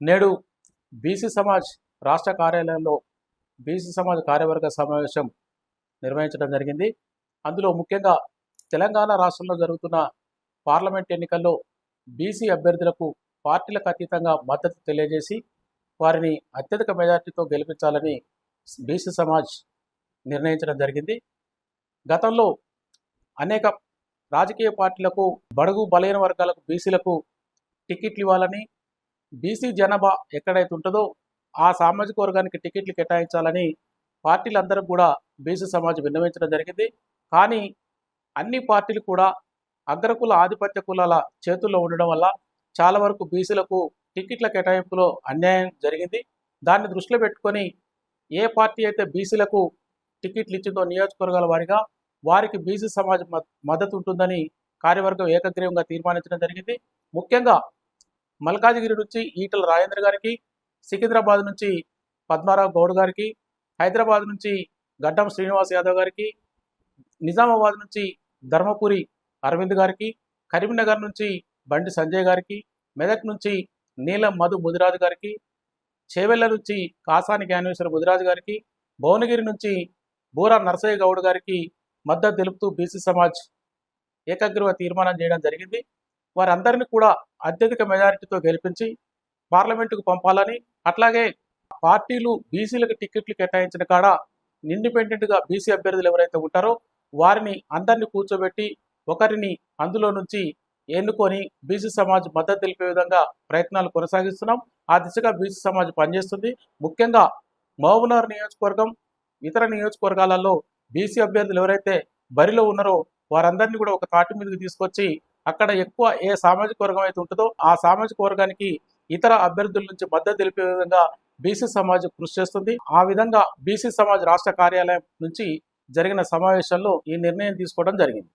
నేడు బీసీ సమాజ్ రాష్ట్ర కార్యాలయంలో బీసీ సమాజ్ కార్యవర్గ సమావేశం నిర్వహించడం జరిగింది. అందులో ముఖ్యంగా తెలంగాణ రాష్ట్రంలో జరుగుతున్న పార్లమెంట్ ఎన్నికల్లో బీసీ అభ్యర్థులకు పార్టీలకు అతీతంగా మద్దతు తెలియజేసి వారిని అత్యధిక మెజార్టీతో గెలిపించాలని బీసీ సమాజ్ నిర్ణయించడం జరిగింది. గతంలో అనేక రాజకీయ పార్టీలకు బడుగు బలైన వర్గాలకు బీసీలకు టికెట్లు ఇవ్వాలని బీసీ జనాభా ఎక్కడైతే ఉంటుందో ఆ సామాజిక వర్గానికి టికెట్లు కేటాయించాలని పార్టీలందరూ కూడా బీసీ సమాజ్ విన్నవించడం జరిగింది. కానీ అన్ని పార్టీలు కూడా అగ్రకుల ఆధిపత్య కులాల చేతుల్లో ఉండడం వల్ల చాలా వరకు బీసీలకు టికెట్ల కేటాయింపులో అన్యాయం జరిగింది. దాన్ని దృష్టిలో పెట్టుకొని ఏ పార్టీ అయితే బీసీలకు టికెట్లు ఇచ్చిందో నియోజకవర్గాల వారిగా వారికి బీసీ సమాజ్ మద్- మద్దతు ఉంటుందని కార్యవర్గం ఏకగ్రీవంగా తీర్మానించడం జరిగింది. ముఖ్యంగా మల్కాజిగిరి నుంచి ఈటల రాజేంద్ర గారికి సికింద్రాబాద్ నుంచి పద్మారావు గౌడ్ గారికి హైదరాబాద్ నుంచి గడ్డం శ్రీనివాస్ యాదవ్ గారికి నిజామాబాద్ నుంచి ధర్మపురి అరవింద్ గారికి కరీంనగర్ నుంచి బండి సంజయ్ గారికి మెదక్ నుంచి నీలం మధు ముదిరాజు గారికి చేవెళ్ళ నుంచి కాసాని జ్ఞానేశ్వర ముదిరాజు గారికి భువనగిరి నుంచి బూరా నరసయ్య గౌడ్ గారికి మద్దతు తెలుపుతూ బీసీ సమాజ్ ఏకగ్రీవ తీర్మానం చేయడం జరిగింది. వారందరినీ కూడా అత్యధిక మెజారిటీతో గెలిపించి పార్లమెంటుకు పంపాలని అట్లాగే పార్టీలు బీసీలకు టికెట్లు కేటాయించిన కాడ ఇండిపెండెంట్గా బీసీ అభ్యర్థులు ఎవరైతే ఉంటారో వారిని అందరినీ కూర్చోబెట్టి ఒకరిని అందులో నుంచి ఎన్నుకొని బీసీ సమాజ్ మద్దతు తెలిపే విధంగా ప్రయత్నాలు కొనసాగిస్తున్నాం. ఆ దిశగా బీసీ సమాజ్ పనిచేస్తుంది. ముఖ్యంగా మహబూబ్నగర్ నియోజకవర్గం ఇతర నియోజకవర్గాలలో బీసీ అభ్యర్థులు ఎవరైతే బరిలో ఉన్నారో వారందరినీ కూడా ఒక తాటి మీదకి తీసుకొచ్చి అక్కడ ఎక్కువ ఏ సామాజిక వర్గం అయితే ఉంటుందో ఆ సామాజిక వర్గానికి ఇతర అభ్యర్థుల నుంచి మద్దతు తెలిపే విధంగా బీసీ సమాజ్ కృషి చేస్తుంది. ఆ విధంగా బీసీ సమాజ్ రాష్ట్ర కార్యాలయం నుంచి జరిగిన సమావేశంలో ఈ నిర్ణయం తీసుకోవడం జరిగింది.